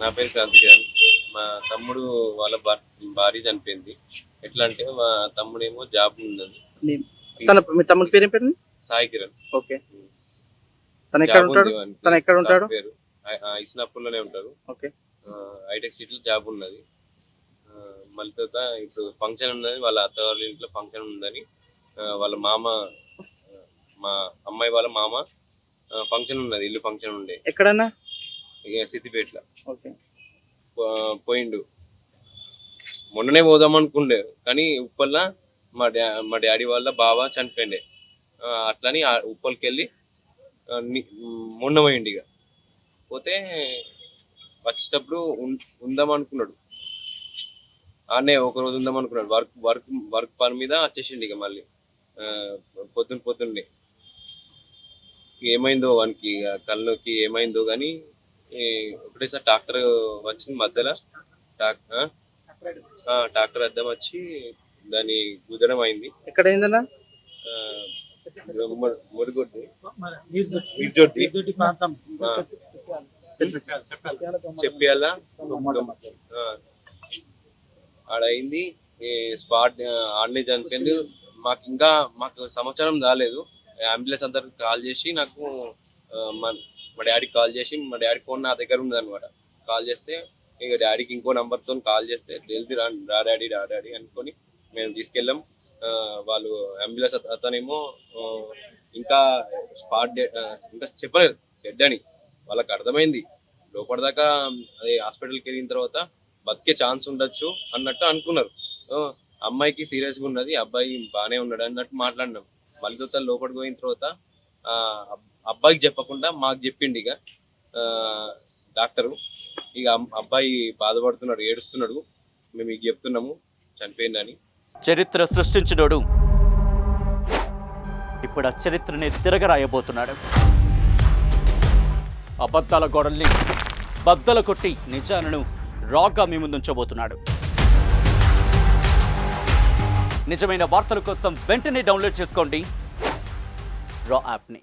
నా పేరు క్రాంతి కిరణ్. మా తమ్ముడు వాళ్ళ భర్- భార్య చనిపోయింది. ఎట్లా అంటే మా తమ్ముడేమో జాబ్ ఉన్నది మీ- తన మీ తమ్ముడి పేరు ఏం పేరు? సాయి కిరణ్. ఓకే. తను ఎక్కడ ఉంటాడు. తను ఎక్కడ ఉంటాడు? పేరు. ఇస్నాపూర్లోనే ఉంటారు ఓకే. హైటెక్ సిటీలో జాబ్ ఉన్నది. మళ్ళీ తర్వాత ఇప్పుడు ఫంక్షన్ ఉన్నది. వాళ్ళ అత్త వాళ్ళ ఇంట్లో ఫంక్షన్ ఉందని వాళ్ళ మామ మా అమ్మాయి వాళ్ళ మామ ఫంక్షన్ ఉన్నది. ఇల్లు ఫంక్షన్ ఉండే. ఎక్కడన్నా? ఇక సిద్దిపేటలో. ఓకే. పోయిండు. మొన్ననే పోదాం అనుకుండే కానీ ఉప్పల్లా మా డా మా డాడీ వాళ్ళ బావ చనిపోయిండే. అట్లని ఉప్పల్కి వెళ్ళి మొన్న పోయిండు ఇక. పోతే వచ్చేటప్పుడు ఉందాం అనుకున్నాడు. ఆనే ఒక రోజు ఉందాం అనుకున్నాడు. వర్క్ వర్క్ వర్క్ పని మీద వచ్చేసిండు ఇక మళ్ళీ. పొద్దున్న పొద్దున్నే. ఏమైందో వానికి కళ్ళకి ఏమైందో కానీ ఒకటేసారి ట్రాక్టర్ వచ్చింది మధ్యలో? ఆ, ట్రాక్టర్ అద్దం వచ్చి దాని గుదరం అయింది. ఎక్కడ అయిందన్నా? ఆ, ము- మురుగుడ్డి. విద్యుడ్డి ఇటువంటి ప్రాంతం. ఆ, చెప్పియాల? ఆ, ఆడ అయింది. ఈ స్పాట్ ఆడనే చనిపోయింది మాకు ఇంకా మాకు సంవత్సరం రాలేదు. అంబులెన్స్ అందరికి కాల్ చేసి నాకు మా మా డాడీకి కాల్ చేసి మా డాడీ ఫోన్ నా దగ్గర ఉంది అనమాట కాల్ చేస్తే ఇక డాడీకి ఇంకో నెంబర్తో కాల్ చేస్తే తెలిసి రా రా డాడీ రా డాడీ అనుకొని మేము తీసుకెళ్ళాం. వాళ్ళు అంబులెన్స్ అతనేమో ఇంకా స్పాట్ డెడ్ ఇంకా చెప్పలేదు. డెడ్ అని వాళ్ళకి అర్థమైంది. లోపలిదాకా అది హాస్పిటల్కి వెళ్ళిన తర్వాత బతికే ఛాన్స్ ఉండొచ్చు అన్నట్టు అనుకున్నారు. అమ్మాయికి సీరియస్గా ఉన్నది అబ్బాయి బాగానే ఉన్నాడు అన్నట్టు మాట్లాడినాం. మళ్ళీ తర్వాత లోపలికి పోయిన తర్వాత అబ్బాయికి చెప్పకుండా మాకు చెప్పిండు ఇక. డాక్టరు. ఇక అబ్బాయి బాధపడుతున్నాడు ఏడుస్తున్నాడు. మేము ఇక చెప్తున్నాము చనిపోయిందని చరిత్ర సృష్టించినోడు. ఇప్పుడు ఆ చరిత్రని తిరగరాయబోతున్నాడు. అబద్ధాల గోడల్ని బద్దలు కొట్టి నిజాలను రాగా మీ ముందుంచబోతున్నాడు. నిజమైన వార్తల కోసం వెంటనే డౌన్లోడ్ చేసుకోండి. రా యాప్ని.